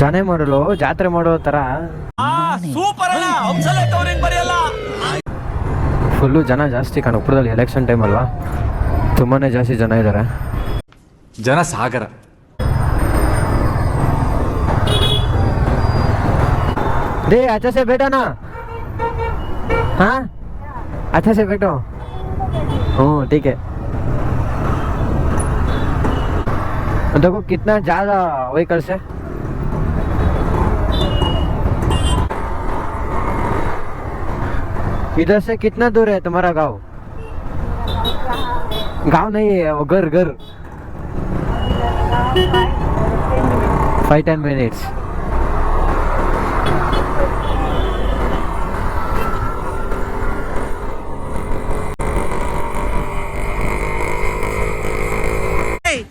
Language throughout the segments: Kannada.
ಜನೆ ಮಾಡಲು ಜಾತ್ರೆ ಮಾಡೋ ತರ ಫುಲ್ಲು ಜನ ಜಾಸ್ತಿ ಕನಕಪುರದಲ್ಲಿ ಎಲೆಕ್ಷನ್ ಟೈಮ್ ಅಲ್ವಾ ತುಂಬಾನೇ ಜಾಸ್ತಿ ಜನ ಇದ್ದಾರೆ ಜನ ಸಾಗರ दे अच्छा से बैठो ना हाँ अच्छा से बैठो हूँ ठीक है देखो कितना ज्यादा व्हीकल्स है इधर से कितना दूर है तुम्हारा गांव गांव नहीं है वो घर घर फाइव टेन मिनट्स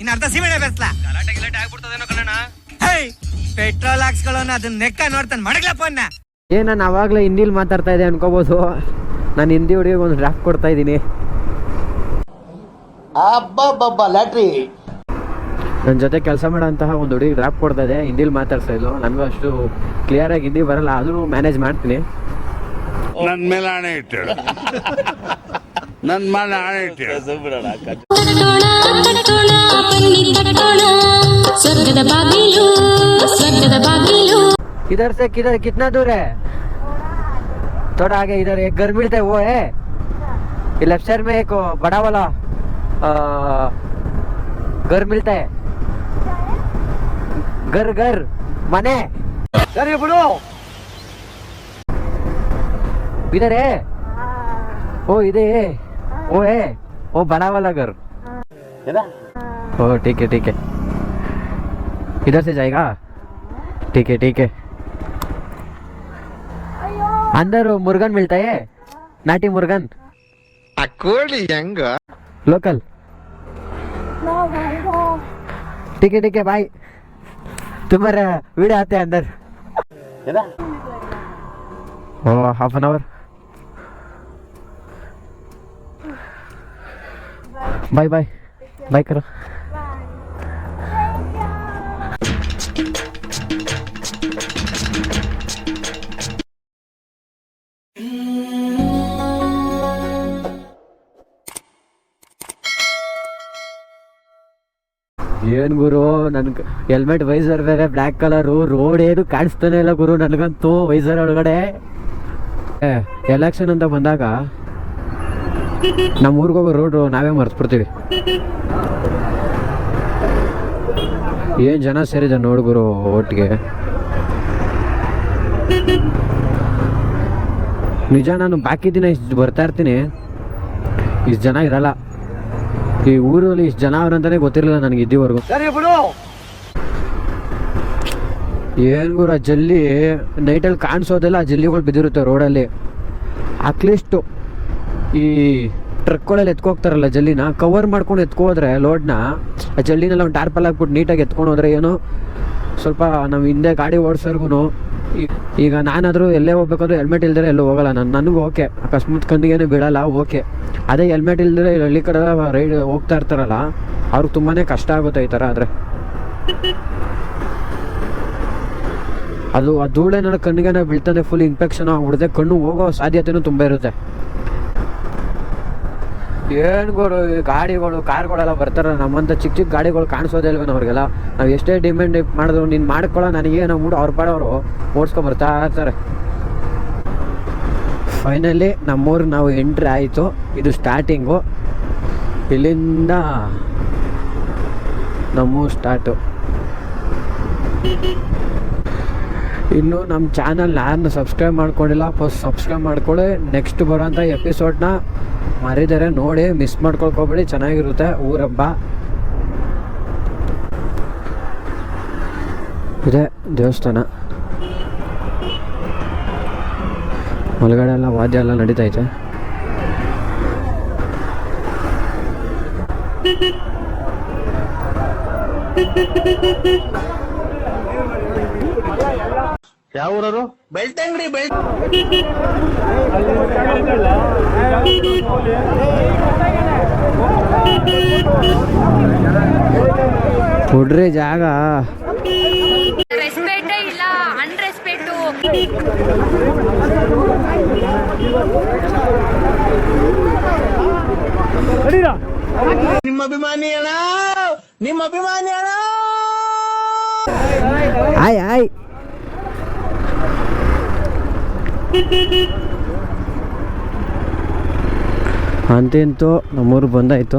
ಇನ್ನ ಅರ್ಧ ಸೀಮೆಣ್ಣೆ ಬೆರ್ಸ್ಲಾ ಹೇಯ್ ಪೆಟ್ರೋಲ್ ಹಾಕ್ಸ್ಕೊಳ್ಳೋನ ಅದನ್ನ ನೆಕ್ಕ ನೋಡ್ತಾನೆ ಮಡಗ್ಲ ಫೋನ್ನ ಏ ನಾನು ಅವಾಗಲೇ ಹಿಂದಿಲಿ ಮಾತಾಡ್ತಾ ಇದ್ದೆ ಅನ್ಕೋಬೋದು. ನಾನು ಹಿಂದಿ ಹುಡುಗಿಗೆ ಒಂದು ಡ್ರಾಫ್ಟ್ ಕೊಡ್ತಾ ಇದ್ದೀನಿ. ನನ್ನ ಜೊತೆ ಕೆಲಸ ಮಾಡೋಂತಹ ಒಂದು ಹುಡುಗಿ ಡ್ರಾಫ್ಟ್ ಕೊಡ್ತಾ ಇದೆ ಹಿಂದಿಲಿ ಮಾತಾಡ್ತಾ ಇದ್ಲು. ನನಗೂ ಅಷ್ಟು ಕ್ಲಿಯರಾಗಿ ಹಿಂದಿ ಬರಲ್ಲ ಆದರೂ ಮ್ಯಾನೇಜ್ ಮಾಡ್ತೀನಿ. ನನ್ನ ಮೇಲೆ ಆಣೆ ಇಟ್ಟು ನನ್ನ ಮೇಲೆ ಆಣೆ ಇಟ್ಟು ಸ್ವರ್ಗದ ಬಾಗಿಲು ಸ್ವರ್ಗದ ಬಾಗಿಲು. इधर से किधर, कितना दूर है? थोड़ा आगे इधर, एक घर मिलता है वो है। लेफ़्ट साइड में एक बड़ा वाला घर मिलता है घर घर, मने। अरे बोलो। इधर है। ओ, इधर है। वो है। वो बड़ा वाला घर। ओ, ठीक है ठीक है। इधर से जाएगा। ठीक है ठीक है। अंदर मुर्गन मिलता है नाटी मुर्गन लोकल ठीक है ठीक है भाई तुम्हारा वीडियो आते हैं अंदर half an hour bye bye bye करो ಏನ್ ಗುರು? ನನ್ ಹೆಲ್ಮೆಟ್ ವೈಸರ್ ಬೇರೆ ಬ್ಲ್ಯಾಕ್ ಕಲರು ರೋಡ್ ಏನು ಕಾಣಿಸ್ತಾನೆ ಇಲ್ಲ ಗುರು ನನಗಂತೂ ವೈಸರ್ ಒಳಗಡೆ. ಎಲೆಕ್ಷನ್ ಅಂತ ಬಂದಾಗ ನಮ್ಮ ಊರಿಗೆ ಹೋಗೋ ರೋಡ್ ನಾವೇ ಮರ್ತ್ಬಿಡ್ತೀವಿ. ಏನ್ ಜನ ಸೇರಿದೆ ನೋಡು ಗುರು ಒಟ್ಟಿಗೆ. ನಿಜ ನಾನು ಬಾಕಿ ದಿನ ಇಷ್ಟು ಬರ್ತಾ ಇರ್ತೀನಿ. ಇಷ್ಟು ಜನ ಇರಲ್ಲ. ಈ ಊರಲ್ಲಿ ಇಷ್ಟು ಜನ ಅವ್ರಂತಾನೆ ಗೊತ್ತಿರಲಿಲ್ಲ ನನಗೆ ಇದ್ದೀವರೆಗೂ. ಏನು ಗುರು ಆ ಜಲ್ಲಿ ನೈಟಲ್ಲಿ ಕಾಣಿಸೋದೆಲ್ಲ ಆ ಜಲ್ಲಿಗಳು ಬಿದ್ದಿರುತ್ತೆ ರೋಡಲ್ಲಿ. ಅಟ್ಲೀಸ್ಟ್ ಈ ಟ್ರಕ್ಗಳಲ್ಲಿ ಎತ್ಕೋಗ್ತಾರಲ್ಲ ಜಲ್ಲಿನ ಕವರ್ ಮಾಡ್ಕೊಂಡು ಎತ್ಕೋದ್ರೆ ಲೋಡ್ನ ಆ ಜಲ್ಲಿನೆಲ್ಲ ಒಂದು ಟಾರ್ಪಲ್ ಹಾಕ್ಬಿಟ್ಟು ನೀಟಾಗಿ ಎತ್ಕೊಂಡು ಹೋದ್ರೆ ಏನೋ? ಸ್ವಲ್ಪ ನಾವು ಹಿಂದೆ ಗಾಡಿ ಓಡಿಸೋರ್ಗು ಈಗ ನಾನಾದರೂ ಎಲ್ಲೇ ಹೋಗ್ಬೇಕಾದ್ರೂ ಹೆಲ್ಮೆಟ್ ಇಲ್ದರೆ ಎಲ್ಲೂ ಹೋಗಲ್ಲ. ನಾನು ನನಗೂ ಓಕೆ. ಅಕಸ್ಮಾತ್ ಕಂದಿಗೇನು ಬಿಡಲ್ಲ, ಓಕೆ. ಅದೇ ಹೆಲ್ಮೆಟ್ ಇಲ್ದರೆ ಹಳ್ಳಿ ಕಡೆ ರೈಡ್ ಹೋಗ್ತಾ ಇರ್ತಾರಲ್ಲ, ಅವ್ರಿಗೆ ತುಂಬಾ ಕಷ್ಟ ಆಗುತ್ತೆ ಈ ಥರ ಆದರೆ. ಅದು ಆ ಧೂಳೇನಾದ್ರು ಕಣ್ಣಿಗೆ ಬೀಳ್ತದೆ ಫುಲ್ ಇನ್ಫೆಕ್ಷನ್ ಆಗ್ಬಿಡುತ್ತೆ, ಕಣ್ಣು ಹೋಗೋ ಸಾಧ್ಯತೆನೂ ತುಂಬ ಇರುತ್ತೆ. ಏನ್ ಗುರು ಈ ಗಾಡಿಗಳು, ಕಾರ್ಗಳೆಲ್ಲ ಬರ್ತಾರೆ, ನಮ್ಮಂತ ಚಿಕ್ಕ ಚಿಕ್ಕ ಗಾಡಿಗಳು ಕಾಣಿಸೋದೇ ಇಲ್ವೇನೋ ಅವ್ರಿಗೆಲ್ಲ? ನಾವು ಎಷ್ಟೇ ಡಿಮ್ಯಾಂಡ್ ಮಾಡಿದ್ರು ನೀನು ಮಾಡ್ಕೊಳ್ಳೋ ನನಗೆ ನಾವು ಮೂಡು ಅವ್ರ ಪಾಡೋರು ಓಡಿಸ್ಕೊಂಡ್ ಬರ್ತಾ ಇರ್ತಾರೆ. ಫೈನಲಿ ನಮ್ಮೂರು ನಾವು ಎಂಟ್ರಿ ಆಯಿತು. ಇದು ಸ್ಟಾರ್ಟಿಂಗು ಇಲ್ಲಿಂದ ನಮ್ಮೂರು ಸ್ಟಾರ್ಟು ಇನ್ನು ನಮ್ಮ ಚಾನಲ್ ಯಾರನ್ನ ಸಬ್ಸ್ಕ್ರೈಬ್ ಮಾಡ್ಕೊಂಡಿಲ್ಲ ಫಸ್ಟ್ ಸಬ್ಸ್ಕ್ರೈಬ್ ಮಾಡ್ಕೊಳ್ಳಿ. ನೆಕ್ಸ್ಟ್ ಬರೋಂಥ ಎಪಿಸೋಡ್ನ ಮರಿದರೆ ನೋಡಿ ಮಿಸ್ ಮಾಡ್ಕೊಳ್ಕೊಬೇಡಿ ಚೆನ್ನಾಗಿರುತ್ತೆ ಊರಬ್ಬ. ಇದೆ ದೇವಸ್ಥಾನ. ಒಳಗಡೆ ಎಲ್ಲ ವಾದ್ಯ ಎಲ್ಲ ನಡೀತೈತೆ. ಯಾವ ಊರವರು? ಬೆಳ್ತಂಗಡಿ ಬೆಳ್ ಕೊಡ್ರಿ ಜಾಗ. ಹೊಸಪೇಟೆ ಅನ್ರೆಸ್ಪೆಕ್ಟು ನಿಮ್ಮ ಅಭಿಮಾನಿ ಅಣ್ಣ ನಿಮ್ಮ ಅಭಿಮಾನಿ ಅಣ್ಣ! ಆಯ್ ಆಯ್. ಅಂತೂ ನಮ್ಮೂರು ಬಂದಾಯಿತು.